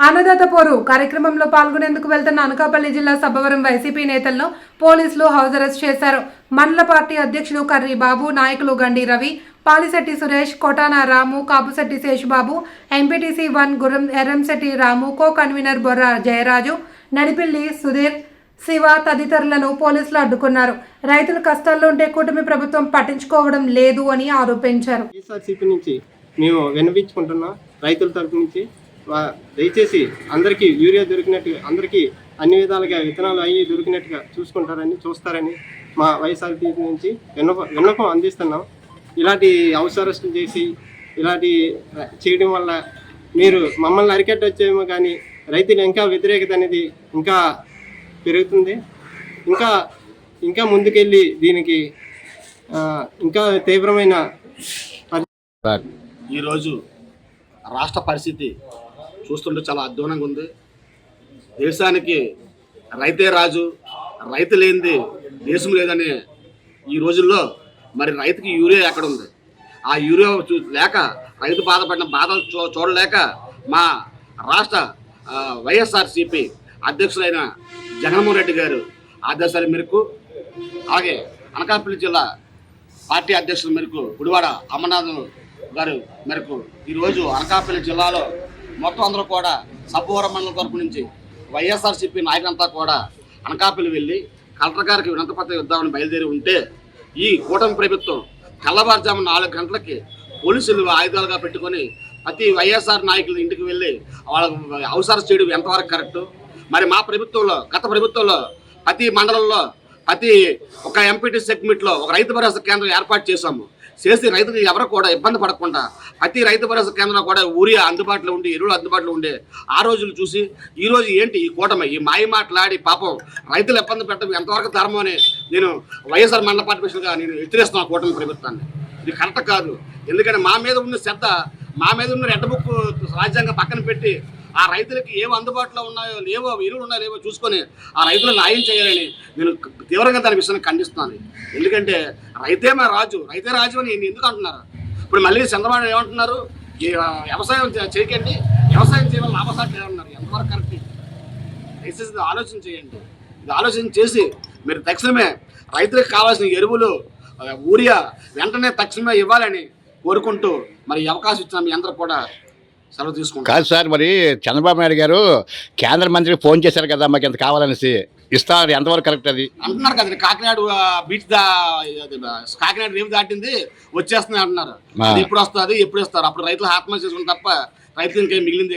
అన్నదాత పోరు కార్యక్రమంలో పాల్గొనేందుకు వెళ్తున్న అనకాపల్లి జిల్లా సభవరం వైసీపీ నేతలను పోలీసులు హౌస్ అరెస్ట్ చేశారు. మండల పార్టీ అధ్యక్షులు కర్రి బాబు నాయకులు Gandi Ravi Palisetti Suresh Kotana Ramu Kapusetti Seshubabu MPTC one Gurram Erramsetti Ramu co convener Borra Jayaraju Nadipilli Sudheer Siva తదితరులను పోలీసులు అడ్డుకున్నారు. రైతులు కష్టాల్లో ఉంటే కూటమి ప్రభుత్వం పట్టించుకోవడం లేదు అని ఆరోపించారు. నుంచి మేము వినిపించుకుంటున్నాం రైతుల తరపు నుంచి దయచేసి అందరికీ యూరియా దొరికినట్టు అందరికీ అన్ని విధాలుగా విత్తనాలు అవి దొరికినట్టుగా చూసుకుంటారని చూస్తారని మా వైఎస్ఆర్సీపీ నుంచి విన్నపం విన్నపం అందిస్తున్నాం. ఇలాంటి అవసరస్తులు చేసి ఇలాంటి చేయడం వల్ల మీరు మమ్మల్ని అరికట్టొచ్చేమో కానీ రైతులు ఇంకా వ్యతిరేకత అనేది ఇంకా పెరుగుతుంది. ఇంకా ఇంకా ముందుకెళ్ళి దీనికి ఇంకా తీవ్రమైన ఈరోజు రాష్ట్ర పరిస్థితి చూస్తుంటే చాలా అధ్వానంగా ఉంది. దేశానికి రైతే రాజు రైతు లేనిది దేశం లేదని ఈ రోజుల్లో మరి రైతుకి యూరియా ఎక్కడ ఉంది? ఆ యూరియా చూ లేక రైతు బాధపడిన బాధలు చూ చూడలేక మా రాష్ట్ర వైఎస్ఆర్సిపి అధ్యక్షులైన జగన్మోహన్ రెడ్డి గారు ఆదేశాల మేరకు అలాగే అనకాపల్లి జిల్లా పార్టీ అధ్యక్షుల మేరకు గుడివాడ అమర్నాథ్ గారు మేరకు ఈరోజు అనకాపల్లి జిల్లాలో మొత్తం అందరూ కూడా సబ్బవరం మండలం తరపు నుంచి వైఎస్ఆర్సీపీ నాయకులంతా కూడా అనకాపల్లి వెళ్ళి కలెక్టర్ గారికి వినతపత్రం ఇద్దామని బయలుదేరి ఉంటే ఈ కూటమి ప్రభుత్వం తెల్లవారుజాము నాలుగు గంటలకి పోలీసులు ఆయుధాలుగా పెట్టుకొని ప్రతి వైఎస్ఆర్ నాయకుల ఇంటికి వెళ్ళి వాళ్ళ అవసరం చేయడం ఎంతవరకు కరెక్టు? మరి మా ప్రభుత్వంలో గత ప్రభుత్వంలో ప్రతి మండలంలో ప్రతి ఒక ఎంపీటీ సెగ్మెంట్లో ఒక రైతు భరోసా కేంద్రం ఏర్పాటు చేశాము. చేసి రైతులు ఎవరు కూడా ఇబ్బంది పడకుండా ప్రతి రైతు భరోసా కేంద్రం కూడా ఊరియా అందుబాటులో ఉండి ఎరువులు అందుబాటులో ఉండే ఆ రోజులు చూసి ఈ రోజు ఏంటి ఈ కూటమి? ఈ మాయ మాట్లాడి పాపం రైతులు ఇబ్బంది పెట్టడం ఎంతవరకు ధర్మం అని నేను వైఎస్ఆర్ మండల పార్టీగా నేను హెచ్చరిస్తున్నాను కూటమి ప్రభుత్వాన్ని. ఇది కరెక్ట్ కాదు. ఎందుకంటే మా మీద ఉన్న శ్రద్ధ మా మీద ఉన్న రెడ్ బుక్ రాజ్యాంగం పక్కన పెట్టి ఆ రైతులకి ఏవో అందుబాటులో ఉన్నాయో లేవో ఎరువులు ఉన్నాయో లేవో చూసుకొని ఆ రైతులు న్యాయం చేయాలని నేను తీవ్రంగా దాని విషయాన్ని ఖండిస్తున్నాను. ఎందుకంటే రైతే మా రాజు రైతే రాజు అని ఎందుకు అంటున్నారు? ఇప్పుడు మళ్ళీ చంద్రబాబు ఏమంటున్నారు? ఈ, వ్యవసాయం చే- చేయకండి వ్యవసాయం చేయాలని లాభసాటి చేయాలన్నారు ఎంతవరకు కరెక్ట్? దయచేసి ఇది ఆలోచన చేయండి. ఇది ఆలోచన చేసి మీరు తక్షణమే రైతులకు కావాల్సిన ఎరువులు ఊరియా యూరియా వెంటనే తక్షణమే ఇవ్వాలని కోరుకుంటూ మరి అవకాశం ఇచ్చిన మీ అందరూ కూడా సెలవు తీసుకుంటారు కాదు సార్ మరి చంద్రబాబు నాయుడు గారు కేంద్ర మంత్రికి ఫోన్ చేశారు కదా మాకు ఇంత కావాలనేసి. ఇస్తారు ఎంతవరకు కరెక్ట్ అది? అంటున్నారు కదండి కాకినాడ బీచ్ దా కాకినాడ రేవు దాటింది వచ్చేస్తుంది అంటున్నారు. అది ఎప్పుడు వస్తుంది ఎప్పుడు ఇస్తారు అప్పుడు రైతులు ఆత్మహత్య చేసుకుని తప్ప రైతులు ఇంకేం మిగిలింది?